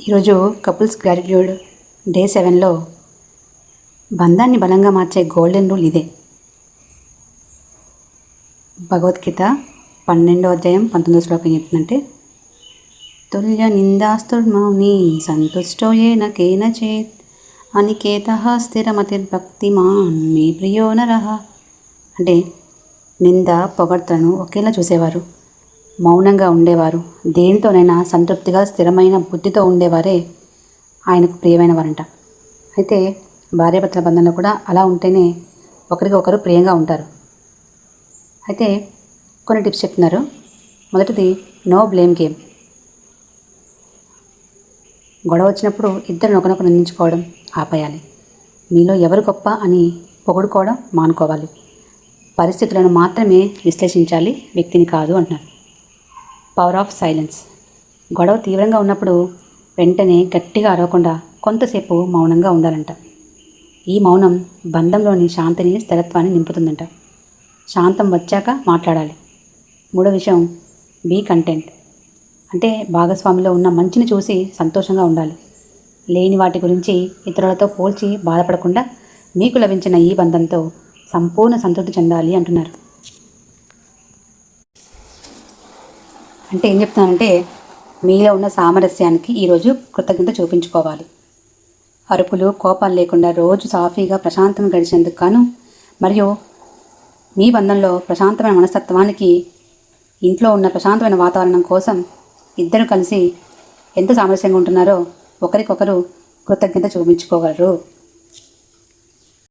ఈరోజు couples gratitude day సెవెన్లో బంధాన్ని బలంగా మార్చే గోల్డెన్ రూల్ ఇదే. భగవద్గీత పన్నెండో అధ్యాయం పంతొమ్మిదో శ్లోకం చెప్తుందంటే తుల్య నిందాస్తుర్మౌని సంతుష్టో ఏన కేనచేత్ అనికేత స్థిరమతిర్భక్తిమాన్ మే ప్రియో నరః. అంటే నింద పొగడ్తలను ఒకేలా చూసేవారు. మౌనంగా ఉండేవారు. దేనితోనైనా సంతృప్తిగా స్థిరమైన బుద్ధితో ఉండేవారే ఆయనకు ప్రియమైన వారంట అయితే భార్యాభర్తల బంధంలో కూడా అలా ఉంటేనే ఒకరికి ఒకరు ప్రియంగా ఉంటారు. అయితే కొన్ని టిప్స్ చెప్తున్నారు. మొదటిది నో బ్లేమ్ గేమ్. గొడవ వచ్చినప్పుడు ఇద్దరు ఒకరినొకరు నిందించుకోవడం ఆపేయాలి. మీలో ఎవరు గొప్ప అని పొగుడుకోవడం మానుకోవాలి. పరిస్థితులను మాత్రమే విశ్లేషించాలి. వ్యక్తిని కాదు అంటున్నారు. Power of silence. గొడవ తీవ్రంగా ఉన్నప్పుడు వెంటనే గట్టిగా అరవకుండా కొంతసేపు మౌనంగా ఉండాలంట. ఈ మౌనం బంధంలోని శాంతిని స్థిరత్వాన్ని నింపుతుందంట. శాంతం వచ్చాక మాట్లాడాలి. మూడో విషయం బీ కంటెంట్ అంటే భాగస్వామిలో ఉన్న మంచిని చూసి సంతోషంగా ఉండాలి. లేని వాటి గురించి ఇతరులతో పోల్చి బాధపడకుండా మీకు లభించిన ఈ బంధంతో సంపూర్ణ సంతృప్తి చెందాలి అంటున్నారు. అంటే ఏం చెప్తానంటే మీలో ఉన్న సామరస్యానికి ఈరోజు కృతజ్ఞత చూపించుకోవాలి. అరుపులు కోపాలు లేకుండా రోజు సాఫీగా ప్రశాంతంగా గడిచేందుకు గాను మరియు మీ బంధంలో ప్రశాంతమైన మనస్తత్వానికి ఇంట్లో ఉన్న ప్రశాంతమైన వాతావరణం కోసం ఇద్దరు కలిసి ఎంత సామరస్యంగా ఉంటున్నారో ఒకరికొకరు కృతజ్ఞత చూపించుకోగలరు.